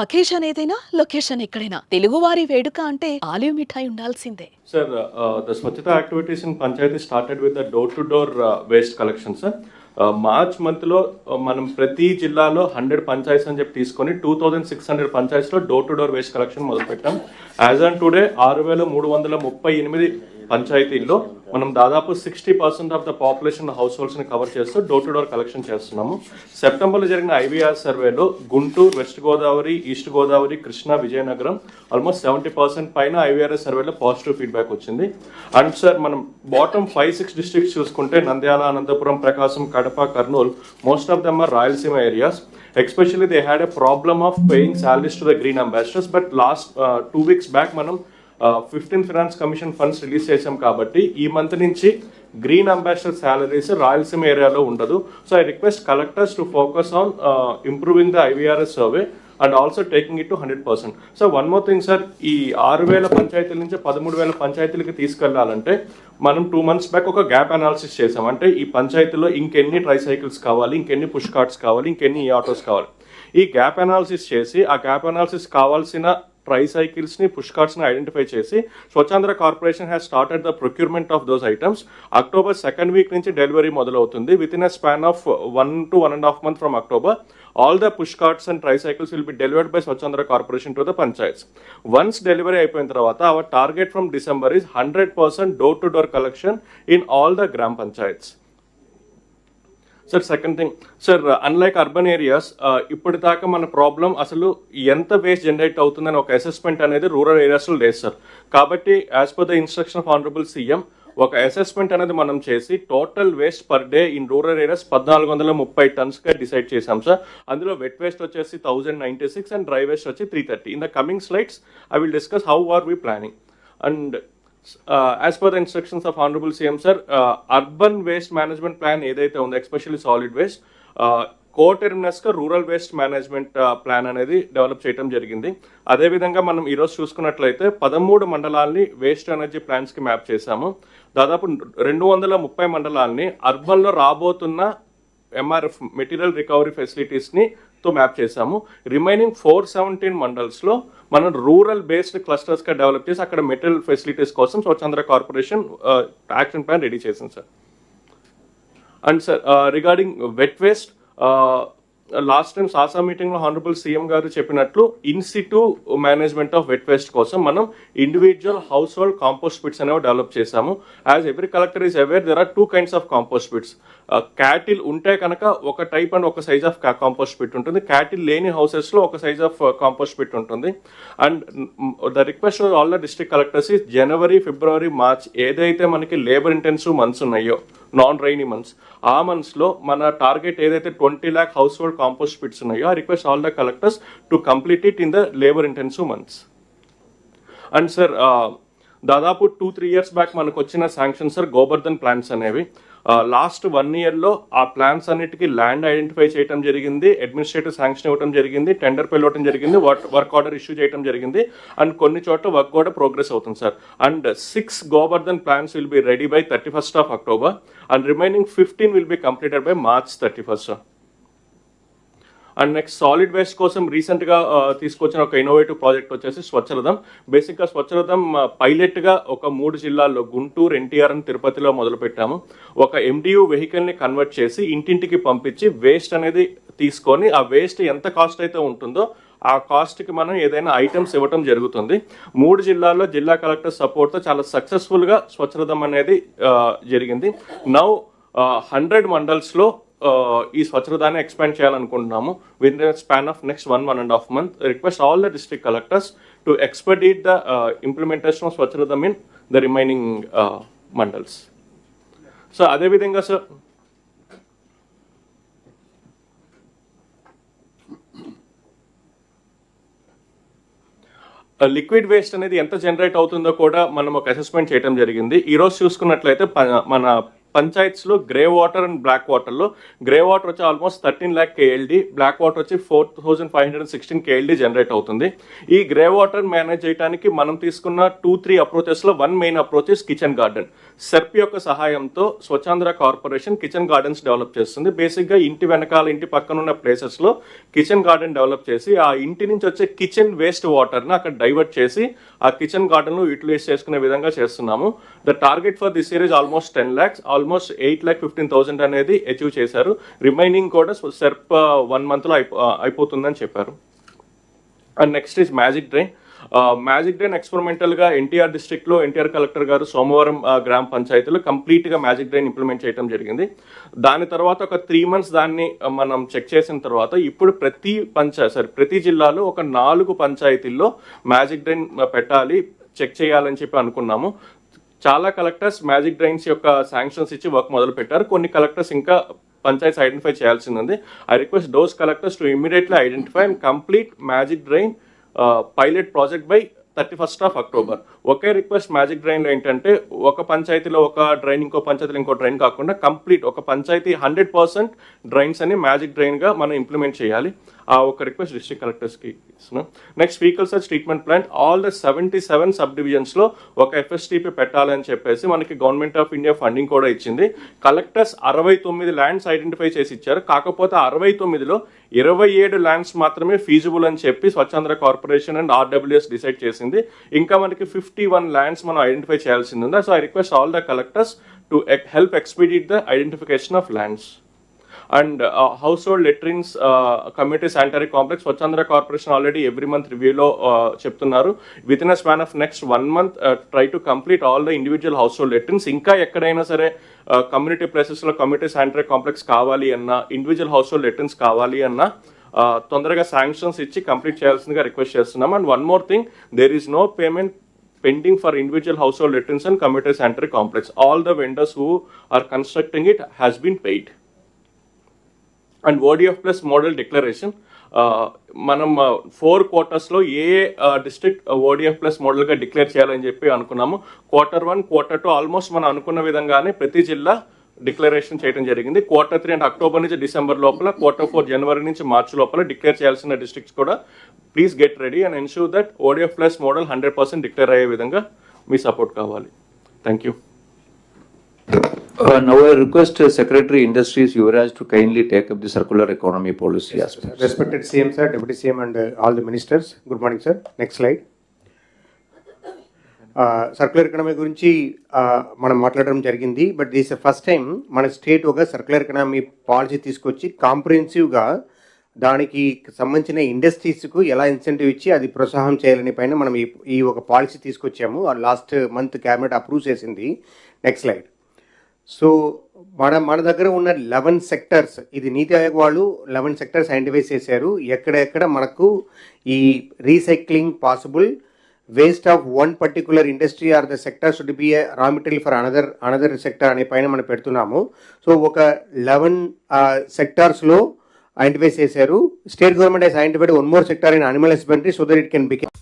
Occasion ఏదైనా location ఎక్కడైనా. తెలుగువారి వేడుక అంటే ఆలివ్ మిఠాయి ఉండాల్సిందే. Sir the Swachhata activities in panchayati started with the door to door waste collection sir. March మంత్లో మనం ప్రతి జిల్లాలో హండ్రెడ్ పంచాయత్స్ అని చెప్పి తీసుకొని two thousand six hundred పంచాయత్స్లో door to door waste collection మొదలుపెట్టాం. యాజ్ ఆన్ టుడే ఆరు వేల మూడు వందల ముప్పై ఎనిమిది పంచాయతీల్లో మనం దాదాపు sixty percent of the population house హోల్డ్స్ని cover చేస్తూ డోర్ టు డోర్ కలెక్షన్ చేస్తున్నాము. సెప్టెంబర్లో జరిగిన ఐవీఆర్ సర్వేలో Guntur west Godavari east Godavari Krishna Vizianagaram almost seventy percent పైన ఐవీఆర్ఎస్ సర్వేలో పాజిటివ్ ఫీడ్బ్యాక్ వచ్చింది. అండ్ సార్ మనం బాటమ్ ఫైవ్ సిక్స్ డిస్ట్రిక్ట్స్ చూసుకుంటే Nandyal Anantapur Prakasam Kadapa Kurnool most of them are Rayalaseema areas especially they had a problem of paying salaries to the green ambassadors but last two weeks back మనం fifteen finance commission funds release చేశాం కాబట్టి ఈ month నుంచి green ambassador salaries Rayalaseema ఏరియాలో ఉండదు. So I request collectors to focus on improving the IVRS survey and also taking it to hundred percent so one more thing sir ఈ ఆరు వేల పంచాయతీల నుంచి పదమూడు వేల పంచాయతీలకి తీసుకెళ్ళాలంటే మనం టూ మంత్స్ బ్యాక్ ఒక గ్యాప్ అనాలిసిస్ చేసాం అంటే ఈ పంచాయతీలో ఇంకెన్ని ట్రై సైకిల్స్ కావాలి ఇంకెన్ని పుష్ కార్ట్స్ కావాలి ఇంకెన్ని ఈ ఆటోస్ కావాలి. ఈ గ్యాప్ అనాలిసిస్ చేసి ఆ గ్యాప్ అనాలిసిస్ కావాల్సిన ట్రైసైకిల్స్ని పుష్కార్ట్స్ని ని పుష్ కార్డ్స్ని ఐడెంటిఫై చేసి Swachhandhra corporation has started the procurement of those items October second week నుంచి డెలివరీ మొదలవుతుంది. Within a span of one to one and half month from October all the push cards and tricycles will be delivered by Swachhandhra corporation to the panchayats. Once delivery అయిపోయిన తర్వాత our target from December is hundred percent door to door collection in all the gram panchayats. Sir second thing sir unlike urban areas ఇప్పటిదాకా మన problem అసలు ఎంత waste generate అవుతుందని ఒక assessment అనేది rural ఏరియాస్లో లేదు సార్ కాబట్టి as per the instruction of honourable CM ఒక అసెస్మెంట్ అనేది మనం చేసి total waste per day in rural areas పద్నాలుగు వందల ముప్పై టన్స్గా డిసైడ్ చేశాం సార్ అందులో వెట్ వేస్ట్ వచ్చేసి thousand ninety six and dry waste వచ్చి three thirty in the coming slides I will discuss how are we planning and as per the instructions of honourable CM sir urban waste management plan ఏదైతే ఉందో especially solid waste కో టెర్మినస్గా rural waste management plan అనేది develop చేయడం జరిగింది. అదేవిధంగా మనం ఈరోజు చూసుకున్నట్లయితే పదమూడు మండలాల్ని వేస్ట్ ఎనర్జీ ప్లాన్స్కి మ్యాప్ చేశాము. దాదాపు రెండు వందల ముప్పై మండలాల్ని అర్బన్లో రాబోతున్న ఎంఆర్ఎఫ్ మెటీరియల్ రికవరీ ఫెసిలిటీస్ని తో మ్యాప్ చేశాము. రిమైనింగ్ ఫోర్ సెవెంటీన్ మండల్స్లో మనం రూరల్ బేస్డ్ క్లస్టర్స్గా డెవలప్ చేసి అక్కడ మెటీరియల్ ఫెసిలిటీస్ కోసం Swachhandhra corporation action plan ready చేసింది sir and sir regarding wet waste last time సాసా మీటింగ్లో హానరబుల్ సీఎం గారు చెప్పినట్లు in situ management of wet waste కోసం మనం individual household compost pits అనేవి డెవలప్ చేశాము. As every collector is aware there are two kinds of compost pits cattle ఉంటే కనుక ఒక టైప్ అండ్ ఒక సైజ్ ఆఫ్ కాంపోస్ట్ పిట్ ఉంటుంది. Cattle లేని హౌసెస్లో ఒక సైజ్ ఆఫ్ కాంపోస్ట్ పిట్ ఉంటుంది. And the request all the district collectors ఈ జనవరి ఫిబ్రవరి మార్చ్ ఏదైతే మనకి లేబర్ ఇంటెన్సివ్ మంత్స్ ఉన్నాయో నాన్ రైనీ మంత్స్ ఆ మంత్స్లో మన టార్గెట్ ఏదైతే twenty lakh household compost pits ఉన్నాయో ఆ request all the collectors to complete it in the labour intensive months and sir దాదాపు టూ త్రీ ఇయర్స్ బ్యాక్ మనకు వచ్చిన శాంక్షన్ సార్ గోబర్ధన్ ప్లాన్స్ అనేవి. లాస్ట్ వన్ ఇయర్లో ఆ ప్లాన్స్ అన్నిటికీ ల్యాండ్ ఐడెంటిఫై చేయడం జరిగింది అడ్మినిస్ట్రేటివ్ శాంక్షన్ ఇవ్వడం జరిగింది టెండర్ పిలవడం జరిగింది వర్క్ ఆర్డర్ ఇష్యూ చేయడం జరిగింది అండ్ కొన్ని చోట్ల వర్క్ కూడా ప్రోగ్రెస్ అవుతుంది sir and six Govardhan plans will be ready by thirty first of October and remaining fifteen will be completed by March thirty first and next solid waste కోసం రీసెంట్గా తీసుకొచ్చిన ఒక ఇన్నోవేటివ్ ప్రాజెక్ట్ వచ్చేసి స్వచ్ఛరథం బేసిక్గా స్వచ్ఛరథం పైలట్గా ఒక మూడు జిల్లాల్లో గుంటూరు ఎన్టీఆర్ అని తిరుపతిలో మొదలుపెట్టాము. ఒక ఎండియూ వెహికల్ని కన్వర్ట్ చేసి ఇంటింటికి పంపించి వేస్ట్ అనేది తీసుకొని ఆ వేస్ట్ ఎంత కాస్ట్ అయితే ఉంటుందో ఆ కాస్ట్కి మనం ఏదైనా ఐటమ్స్ ఇవ్వటం జరుగుతుంది. మూడు జిల్లాల్లో జిల్లా కలెక్టర్ సపోర్ట్తో చాలా సక్సెస్ఫుల్గా స్వచ్ఛరథం అనేది జరిగింది. నౌ హండ్రెడ్ మండల్స్లో ఈ స్వచ్ఛతాన్ని ఎక్స్పాండ్ చేయాలనుకుంటున్నాము. With the span of next one one and half month request all the district collectors to expedite the implementation of Swachhatam in the remaining mandals so అదేవిధంగా సార్ లిక్విడ్ వేస్ట్ అనేది ఎంత generate అవుతుందో కూడా మనం ఒక assessment చేయడం జరిగింది. ఈరోజు చూసుకున్నట్లయితే మన పంచాయత్స్లో గ్రే వాటర్ అండ్ బ్లాక్ వాటర్లో. గ్రే వాటర్ వచ్చి almost thirteen lakh KLD black water వచ్చి four thousand five hundred sixteen KLD generate అవుతుంది. ఈ గ్రే వాటర్ మేనేజ్ చేయడానికి మనం తీసుకున్న two three అప్రోచెస్లో one main approach kitchen garden SERP యొక్క సహాయంతో Swachhandhra corporation kitchen gardens develop చేస్తుంది. బేసిక్గా ఇంటి వెనకాల ఇంటి పక్కన ఉన్న ప్లేసెస్లో కిచెన్ గార్డెన్ డెవలప్ చేసి ఆ ఇంటి నుంచి వచ్చే కిచెన్ వేస్ట్ వాటర్ని అక్కడ డైవర్ట్ చేసి ఆ కిచెన్ గార్డెన్లో యూటిలైజ్ చేసుకునే విధంగా చేస్తున్నాము. The target for this year is almost ten lakhs all almost eight lakh fifteen thousand అనేది అచీవ్ చేశారు. రిమైనింగ్ కూడా సెర్ప్ వన్ మంత్లో అయిపో అయిపోతుందని చెప్పారు. And next is magic drain. Magic drain ఎక్స్పెరిమెంటల్గా NTR డిస్ట్రిక్ట్లో ఎన్టీఆర్ కలెక్టర్ గారు సోమవారం గ్రామ పంచాయతీలో కంప్లీట్గా మ్యాజిక్ డ్రైన్ ఇంప్లిమెంట్ చేయడం జరిగింది. దాని తర్వాత ఒక త్రీ మంత్స్ దాన్ని మనం చెక్ చేసిన తర్వాత ఇప్పుడు ప్రతి పంచాయత్ సారీ ప్రతి జిల్లాలో ఒక నాలుగు పంచాయతీల్లో మ్యాజిక్ డ్రైన్ పెట్టాలి చెక్ చేయాలని చెప్పి అనుకున్నాము. చాలా కలెక్టర్స్ మ్యాజిక్ డ్రైన్స్ యొక్క శాంక్షన్స్ ఇచ్చి వర్క్ మొదలు పెట్టారు కొన్ని కలెక్టర్స్ ఇంకా పంచాయత్స్ ఐడెంటిఫై చేయాల్సి ఉంది. I request those collectors to immediately identify and complete magic drain pilot project by thirty first of October okay request magic డ్రైన్లో ఏంటంటే ఒక పంచాయతీలో ఒక డ్రైన్ ఇంకో పంచాయతీలో ఇంకో డ్రైన్ కాకుండా కంప్లీట్ ఒక పంచాయతీ హండ్రెడ్ పర్సెంట్ డ్రైన్స్ అని మ్యాజిక్ డ్రైన్గా మనం ఇంప్లిమెంట్ చేయాలి ఆ ఒక రిక్వెస్ట్ డిస్ట్రిక్ట్ కలెక్టర్స్కి. ఇస్తున్నాం next faecal sludge treatment plant. All the seventy seven sub డివిజన్స్లో ఒక ఎఫ్ఎస్టీపీ పెట్టాలని చెప్పేసి మనకి గవర్నమెంట్ ఆఫ్ ఇండియా ఫండింగ్ కూడా ఇచ్చింది. కలెక్టర్స్ అరవై తొమ్మిది ల్యాండ్స్ ఐడెంటిఫై చేసి ఇచ్చారు. కాకపోతే అరవై తొమ్మిదిలో ఇరవై ఏడు ల్యాండ్స్ మాత్రమే ఫీజిబుల్ అని చెప్పి Swachhandhra corporation and RWS decide చేసింది. ఇంకా మనకి ఫిఫ్టీ ఫిఫ్టీ వన్ ల్యాండ్స్ మనం ఐడెంటిఫై చేయాల్సింది ఉంది? So I request all the collectors to help expedite the identification of lands and household latrines community sanitary complex Swachhandhra corporation already every month రివ్యూలో చెప్తున్నారు. Within a span of next one month try to complete all the individual household latrines ఇంకా ఎక్కడైనా సరే community ప్లేసెస్లో community sanitary complex కావాలి అన్న individual household latrines కావాలి అన్న తొందరగా శాంక్షన్స్ ఇచ్చి కంప్లీట్ చేయాల్సిందిగా రిక్వెస్ట్ చేస్తున్నాం. And one more thing there is no payment pending for individual household returns and community sanitary complex. All the vendors who are constructing it has been paid. And ODF plus model declaration మనం four క్వార్టర్స్లో ఏ district ODF plus మోడల్గా declare చేయాలని చెప్పి అనుకున్నాము quarter one quarter two almost మనం అనుకున్న విధంగానే ప్రతి జిల్లా డిక్లరేషన్ చేయడం జరిగింది క్వార్టర్ త్రీ అంటే అక్టోబర్ నుంచి డిసెంబర్ లోపల క్వార్టర్ ఫోర్ జనవరి నుంచి మార్చ్ లోపల డిక్లేర్ చేయాల్సిన డిస్ట్రిక్ట్స్ కూడా please get ready and ensure that ODF plus model hundred percent declare అయ్యే విధంగా మీ సపోర్ట్ కావాలి. Thank you now I request secretary industries Yuvraj to kindly take up the circular economy policy respected CM sir deputy CM and all the ministers good morning sir next slide circular economy గురించి మనం మాట్లాడడం జరిగింది but this first time మన state ఒక circular economy policy తీసుకొచ్చి కాంప్రిహెన్సివ్గా దానికి సంబంధించిన ఇండస్ట్రీస్కు ఎలా ఇన్సెంటివ్ ఇచ్చి అది ప్రోత్సాహం చేయాలని పైన మనం ఈ ఈ ఒక పాలసీ తీసుకొచ్చాము. లాస్ట్ మంత్ క్యాబినెట్ అప్రూవ్ చేసింది. నెక్స్ట్ స్లైడ్ సో మన మన దగ్గర ఉన్న లెవెన్ సెక్టర్స్ ఇది నీతి ఆయోగ్ వాళ్ళు లెవెన్ సెక్టర్స్ ఐడెంటిఫై చేశారు. ఎక్కడెక్కడ మనకు ఈ recycling possible waste of one particular industry or the sector should be raw material for another another sector అనే పైన మనం పెడుతున్నాము. సో ఒక లెవెన్ సెక్టార్స్లో ఐడెంటిఫై చేశారు. State government has identified one more sector in animal husbandry so that it can become